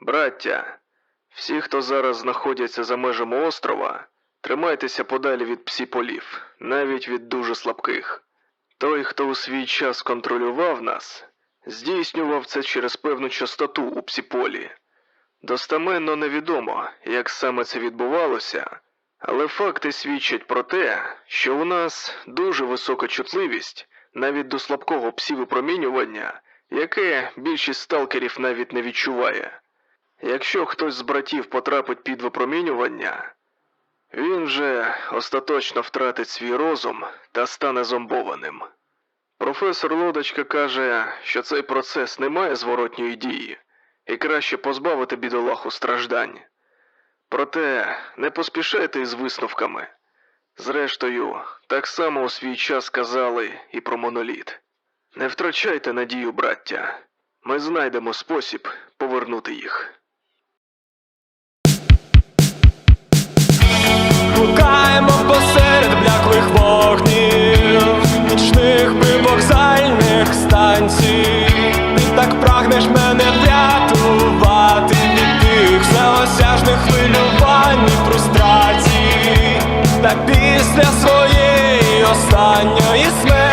Браття, всі, хто зараз знаходяться за межами острова, тримайтеся подалі від псіполів, навіть від дуже слабких. Той, хто у свій час контролював нас, здійснював це через певну частоту у псіполі. Достаменно невідомо, як саме це відбувалося, але факти свідчать про те, що у нас дуже висока чутливість навіть до слабкого псівипромінювання, яке більшість сталкерів навіть не відчуває. Якщо хтось з братів потрапить під випромінювання, він же остаточно втратить свій розум та стане зомбованим. Професор Лодочка каже, що цей процес не має зворотньої дії, і краще позбавити бідолаху страждань. Проте не поспішайте із висновками. Зрештою, так само у свій час казали і про моноліт. Не втрачайте надію, браття. Ми знайдемо спосіб повернути їх. Після своєї останньої смерті